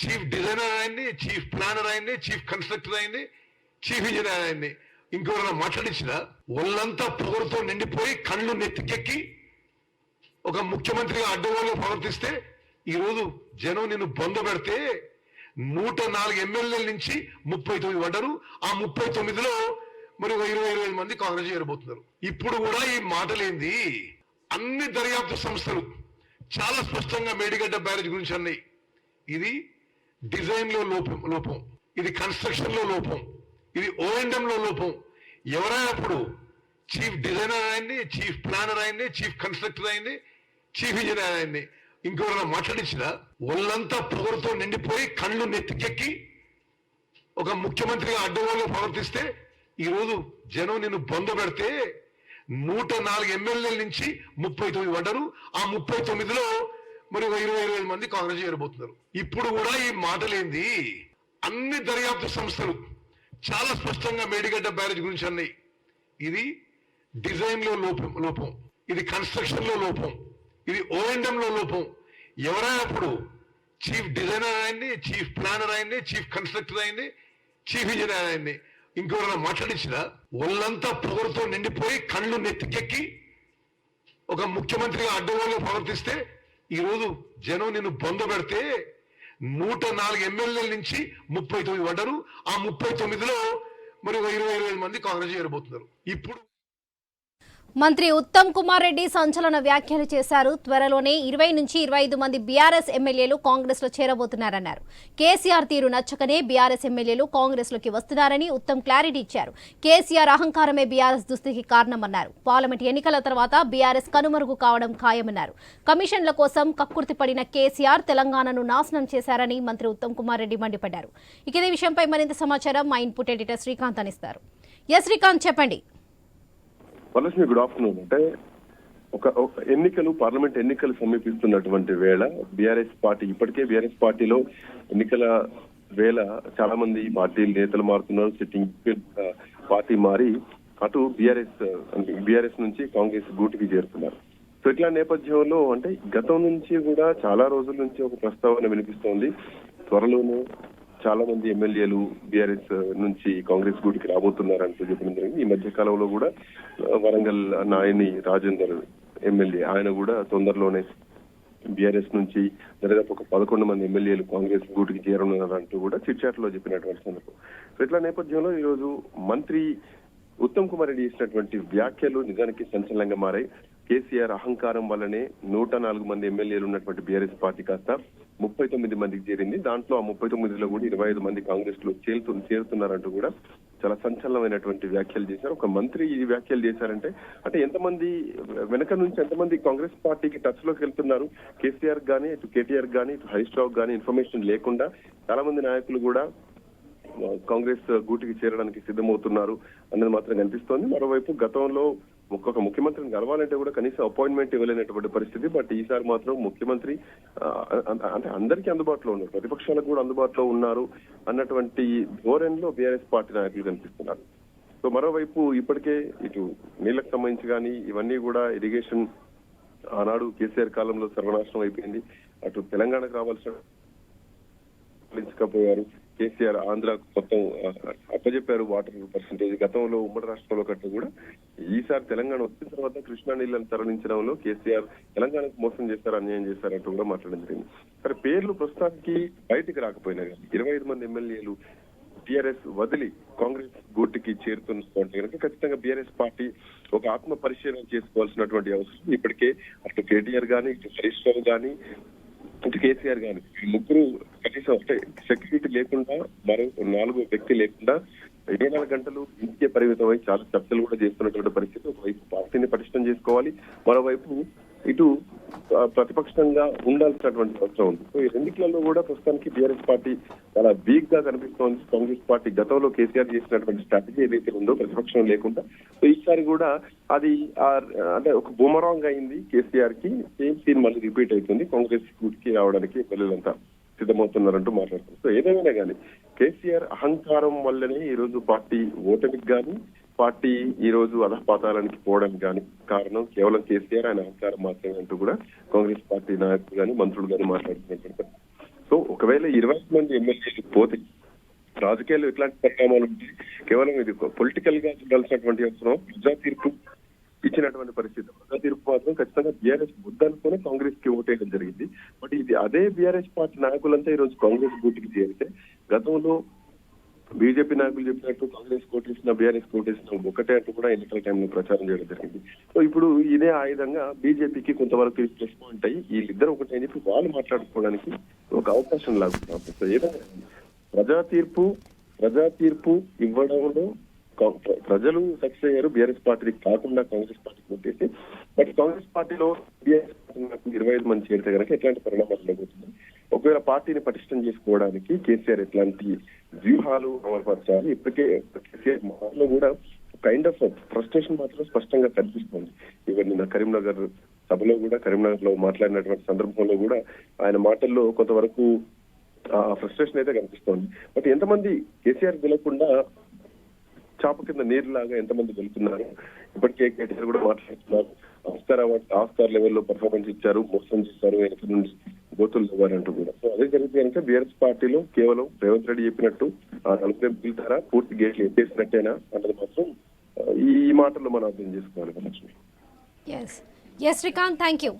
Chief designer అయింది chief planner అయింది chief constructor అయింది చీఫ్ ఇంజనీర్ అయింది. ఇంకెవరైనా మాట్లాడించిన ఒళ్ళంతా పొగరుతో నిండిపోయి కళ్ళు నెత్తికెక్కి ఒక ముఖ్యమంత్రిగా అడ్డగోలు ప్రవర్తిస్తే ఈరోజు జనం నిన్ను బొంద పెడితే నూట నాలుగు ఎమ్మెల్యేల నుంచి ముప్పై తొమ్మిది పడ్డారు. ఆ ముప్పై తొమ్మిదిలో మరి ఒక ఇరవై ఇరవై ఐదు మంది కాంగ్రెస్ చేరబోతున్నారు. ఇప్పుడు కూడా ఈ మాటలేంది? అన్ని దర్యాప్తు సంస్థలు చాలా స్పష్టంగా మేడిగడ్డ బ్యారేజ్ గురించి అన్నాయి. ఇది డిజైన్లో లోపం లోపం. ఇది కన్స్ట్రక్షన్లో లోపం. ఇది ఓఎండం లో లోపం. ఎవరైనా అప్పుడు చీఫ్ డిజైనర్ అయింది చీఫ్ ప్లానర్ అయింది చీఫ్ కన్స్ట్రక్టర్ అయింది చీఫ్ ఇంజనీర్ అయింది. ఇంకెవరైనా మాట్లాడించిన ఒళ్ళంతా పొగరుతో నిండిపోయి కళ్ళు నెత్తికెక్కి ఒక ముఖ్యమంత్రిగా అడ్డగోలు ప్రవర్తిస్తే ఈరోజు జనం నిన్ను బొంద పెడితే నూట నాలుగు ఎమ్మెల్యేల నుంచి ముప్పై తొమ్మిది వండరు ఆ ముప్పై తొమ్మిదిలో మరి ఒక ఇరవై ఇరవై ఐదు మంది కాంగ్రెస్ చేరబోతున్నారు. ఇప్పుడు కూడా ఈ మాటలేంది? అన్ని దర్యాప్తు సంస్థలు చాలా స్పష్టంగా మేడిగడ్డ బ్యారేజ్ గురించి అన్నాయి. ఇది డిజైన్లో లోపం లోపం. ఇది కన్స్ట్రక్షన్లో లోపం. ఇది ఓఎండం లో లోపం. ఎవరైనప్పుడు చీఫ్ డిజైనర్ అయింది చీఫ్ ప్లానర్ అయింది చీఫ్ కన్స్ట్రక్టర్ అయింది చీఫ్ ఇంజనీర్ అయింది ఇంకెవరైనా మాట్లాడించిన ఒళ్ళంతా పొగరుతో నిండిపోయి కళ్ళు నెత్తికెక్కి ఒక ముఖ్యమంత్రిగా అడ్డగోలు ప్రవర్తిస్తే ఈరోజు జనం నిన్ను బొంద పెడితే నూట నాలుగు ఎమ్మెల్యేల నుంచి ముప్పై తొమ్మిది పడ్డారు. ఆ ముప్పై తొమ్మిదిలో మరి ఒక ఇరవై ఇరవై మంది కాంగ్రెస్ చేరబోతున్నారు ఇప్పుడు మంత్రి ఉత్తమ్ కుమార్ రెడ్డి సంచలన వ్యాఖ్యలు చేశారు. త్వరలోనే ఇరవై నుంచి ఇరవై ఐదు మంది బీఆర్ఎస్ ఎమ్మెల్యేలు కాంగ్రెస్లో చేరబోతున్నారన్నారు. కేసీఆర్ తీరు నచ్చకనే బీఆర్ఎస్ ఎమ్మెల్యేలు కాంగ్రెస్లోకి వస్తున్నారని ఉత్తమ్ క్లారిటీ ఇచ్చారు. కేసీఆర్ అహంకారమే బీఆర్ఎస్ దుస్థితికి కారణమన్నారు. పార్లమెంట్ ఎన్నికల తర్వాత బీఆర్ఎస్ కనుమరుగు కావడం ఖాయమన్నారు. కమిషన్ల కోసం కక్కుర్తి పడిన కేసీఆర్ తెలంగాణను నాశనం చేశారని మంత్రి ఉత్తమ్ కుమార్ రెడ్డి మండిపడ్డారు. ఇక ఇదే విషయంపై మరింత సమాచారం మా ఇన్పుట్ ఎడిటర్ శ్రీకాంత్ అనిస్తారు ఎస్ శ్రీకాంత్ చెప్పండి. వరలక్ష్మి గుడ్ ఆఫ్టర్నూన్ అంటే ఒక ఒక ఎన్నికలు పార్లమెంట్ ఎన్నికలు సమీపిస్తున్నటువంటి వేళ బీఆర్ఎస్ పార్టీ ఇప్పటికే బీఆర్ఎస్ పార్టీలో ఎన్నికల వేళ చాలా మంది పార్టీ నేతలు మారుతున్నారు సిట్టింగ్ పార్టీ మారి అటు బీఆర్ఎస్ బీఆర్ఎస్ నుంచి కాంగ్రెస్ గూటికి చేరుతున్నారు. సో ఇట్లా నేపథ్యంలో అంటే గతం నుంచి కూడా చాలా రోజుల నుంచి ఒక ప్రస్తావన వినిపిస్తోంది. త్వరలోనే చాలా మంది ఎమ్మెల్యేలు బీఆర్ఎస్ నుంచి కాంగ్రెస్ గూటికి రాబోతున్నారంటూ చెప్పిన జరిగింది. ఈ మధ్య కాలంలో కూడా వరంగల్ నాయని రాజేందర్ ఎమ్మెల్యే ఆయన కూడా తొందరలోనే బీఆర్ఎస్ నుంచి దాదాపు ఒక పదకొండు మంది ఎమ్మెల్యేలు కాంగ్రెస్ గూటికి చేరనున్నారంటూ కూడా చిట్చాట్లో చెప్పినటువంటి సందర్భం. సో ఇట్లా నేపథ్యంలో ఈ రోజు మంత్రి ఉత్తమ్ కుమార్ రెడ్డి చేసినటువంటి వ్యాఖ్యలు నిజానికి సంచలనంగా మారాయి. కేసీఆర్ అహంకారం వల్లనే నూట నాలుగు మంది ఎమ్మెల్యేలు ఉన్నటువంటి బీఆర్ఎస్ పార్టీ కాస్త ముప్పై తొమ్మిది మందికి చేరింది. దాంట్లో ఆ ముప్పై తొమ్మిదిలో కూడా ఇరవై ఐదు మంది కాంగ్రెస్లో చేరుతు చేరుతున్నారంటూ కూడా చాలా సంచలనమైనటువంటి వ్యాఖ్యలు చేశారు. ఒక మంత్రి ఈ వ్యాఖ్యలు చేశారంటే అంటే ఎంతమంది వెనక నుంచి ఎంతమంది కాంగ్రెస్ పార్టీకి టచ్లోకి వెళ్తున్నారు? కేసీఆర్ గానీ ఇటు కేటీఆర్ గానీ ఇటు హరీష్ రావు గానీ ఇన్ఫర్మేషన్ లేకుండా చాలా మంది నాయకులు కూడా కాంగ్రెస్ గూటికి చేరడానికి సిద్ధమవుతున్నారు అన్నది మాత్రం కనిపిస్తోంది. మరోవైపు గతంలో ఒక్కొక్క ముఖ్యమంత్రిని కలవాలంటే కూడా కనీసం అపాయింట్మెంట్ ఇవ్వలేనటువంటి పరిస్థితి. బట్ ఈసారి మాత్రం ముఖ్యమంత్రి అంటే అందరికీ అందుబాటులో ఉన్నారు. ప్రతిపక్షాలకు కూడా అందుబాటులో ఉన్నారు అన్నటువంటి ధోరణిలో బీఆర్ఎస్ పార్టీ నాయకులు కనిపిస్తున్నారు. సో మరోవైపు ఇప్పటికే ఇటు నీళ్ళకు సంబంధించి కానీ ఇవన్నీ కూడా ఇరిగేషన్ ఆనాడు కేసీఆర్ కాలంలో సర్వనాశనం అయిపోయింది. అటు తెలంగాణకు రావాల్సిన పోయారు కేసీఆర్ ఆంధ్ర మొత్తం అప్పచెప్పారు అప్పజెప్పారు వాటర్ పర్సంటేజ్ గతంలో ఉమ్మడి రాష్ట్రంలో కంటే కూడా ఈసారి తెలంగాణ వచ్చిన తర్వాత కృష్ణా నీళ్ళను తరలించడంలో కేసీఆర్ తెలంగాణకు మోసం చేశారు అన్యాయం చేశారంటూ కూడా మాట్లాడడం జరిగింది. సరే పేర్లు ప్రస్తుతానికి బయటికి రాకపోయినా కానీ ఇరవై ఐదు మంది ఎమ్మెల్యేలు టిఆర్ఎస్ వదిలి కాంగ్రెస్ గూటికి చేరుతున్నటువంటి కనుక ఖచ్చితంగా బీఆర్ఎస్ పార్టీ ఒక ఆత్మ పరిశీలన చేసుకోవాల్సినటువంటి అవసరం ఇప్పటికే. అటు కేటీఆర్ గాని ఇటు హరీష్ రావు గాని ఇటు కేసీఆర్ గాని ముగ్గురు కనీసం అంటే సెక్యూరిటీ లేకుండా మరో నాలుగు వ్యక్తి లేకుండా ఇరవై నాలుగు గంటలు ఇంటికే పరిమితమై చాలా చర్చలు కూడా చేస్తున్నటువంటి పరిస్థితి. ఒకవైపు పార్టీని పటిష్టం చేసుకోవాలి మరోవైపు ఇటు ప్రతిపక్షంగా ఉండాల్సినటువంటి అవసరం ఉంది. సో ఈ రెండిట్లలో కూడా ప్రస్తుతానికి బీఆర్ఎస్ పార్టీ చాలా వీక్గా కనిపిస్తోంది. కాంగ్రెస్ పార్టీ గతంలో కేసీఆర్ చేసినటువంటి స్ట్రాటజీ ఏదైతే ఉందో ప్రతిపక్షం లేకుండా సో ఈసారి కూడా అది అంటే ఒక బూమరాంగ్ అయింది కేసీఆర్కి సేమ్ సీన్ మళ్ళీ రిపీట్ అవుతుంది. కాంగ్రెస్కి రావడానికి పిల్లలంతా సిద్ధమవుతున్నారంటూ మాట్లాడుతున్నారు. సో ఏదేమైనా కానీ కేసీఆర్ అహంకారం వల్లనే ఈ రోజు పార్టీ ఓటమికి కానీ పార్టీ ఈ రోజు అధపాతాలానికి పోవడానికి కానీ కారణం కేవలం కేసీఆర్ ఆయన అహంకారం మాత్రమే అంటూ కూడా కాంగ్రెస్ పార్టీ నాయకులు గాని మంత్రులు కానీ మాట్లాడుతున్నారు సో ఒకవేళ ఇరవై మంది ఎమ్మెల్యేలు పోతే రాజకీయాలు ఎట్లాంటి పరిణామాలు ఉంటాయి? కేవలం ఇది పొలిటికల్గా చూడాల్సినటువంటి అవసరం ప్రజా తీర్పు ఇచ్చినటువంటి పరిస్థితి. ప్రజా తీర్పు మాత్రం ఖచ్చితంగా బీఆర్ఎస్ వద్దనుకుని కాంగ్రెస్కి ఓటేయడం జరిగింది. బట్ ఇది అదే బీఆర్ఎస్ పార్టీ నాయకులంతా ఈ రోజు కాంగ్రెస్ బూటికి చేరితే గతంలో బీజేపీ నాయకులు చెప్పినట్టు కాంగ్రెస్ కోటేసిన బీఆర్ఎస్ కోటేసిన ఒకటే అంటూ కూడా ఎన్నికల టైంలో ప్రచారం చేయడం జరిగింది. సో ఇప్పుడు ఇదే ఆయుధంగా బీజేపీకి కొంతవరకు ప్లస్ పాయింట్ అయ్యి వీళ్ళిద్దరు ఒకటే అని చెప్పి వాళ్ళు మాట్లాడుకోవడానికి ఒక అవకాశం లాగుతున్నారు సో ఏదైనా ప్రజా తీర్పు ప్రజా తీర్పు ఇవ్వడంలో ప్రజలు సక్సెస్ అయ్యారు. బీఆర్ఎస్ పార్టీకి కాకుండా కాంగ్రెస్ పార్టీకి కొట్టేసి బట్ కాంగ్రెస్ పార్టీలో బీఆర్ఎస్ పార్టీ ఇరవై ఐదు మంది చేరితే కనుక ఎట్లాంటి పరిణామాలు ఉండబోతుంది ఒకవేళ పార్టీని పటిష్టం చేసుకోవడానికి కేసీఆర్ ఎట్లాంటి వ్యూహాలు అమలుపరచాలి? ఇప్పటికే కేసీఆర్ మాటలో కూడా కైండ్ ఆఫ్ ఫ్రస్ట్రేషన్ మాత్రం స్పష్టంగా కనిపిస్తుంది. ఇవన్నీ నిన్న కరీంనగర్ సభలో కూడా కరీంనగర్లో మాట్లాడినటువంటి సందర్భంలో కూడా ఆయన మాటల్లో కొంతవరకు ఆ ఫ్రస్ట్రేషన్ అయితే కనిపిస్తోంది. బట్ ఎంతమంది కేసీఆర్ గెలవకుండా చాప కింద నీరులాగా ఎంతమంది వెళ్తున్నారు? ఇప్పటికే కేటీఆర్ కూడా మాట్లాడుతున్నారు. ఆస్కార్ అవార్డ్ ఆస్కార్ లెవెల్లో పర్ఫార్మెన్స్ ఇచ్చారు మోసం చేశారు వెనక నుంచి గోతులు ఇవ్వాలంటూ కూడా. సో అదే జరిగితే కనుక బీఆర్ఎస్ పార్టీలో కేవలం రేవంత్ రెడ్డి చెప్పినట్టు ఆ నలుగురే మిగులుతారా? పూర్తి గేట్లు ఎత్తేసినట్టేనా అన్నది మాత్రం ఈ మాటల్లో మనం అర్థం చేసుకోవాలి Lakshmi. S S Srikanth thank you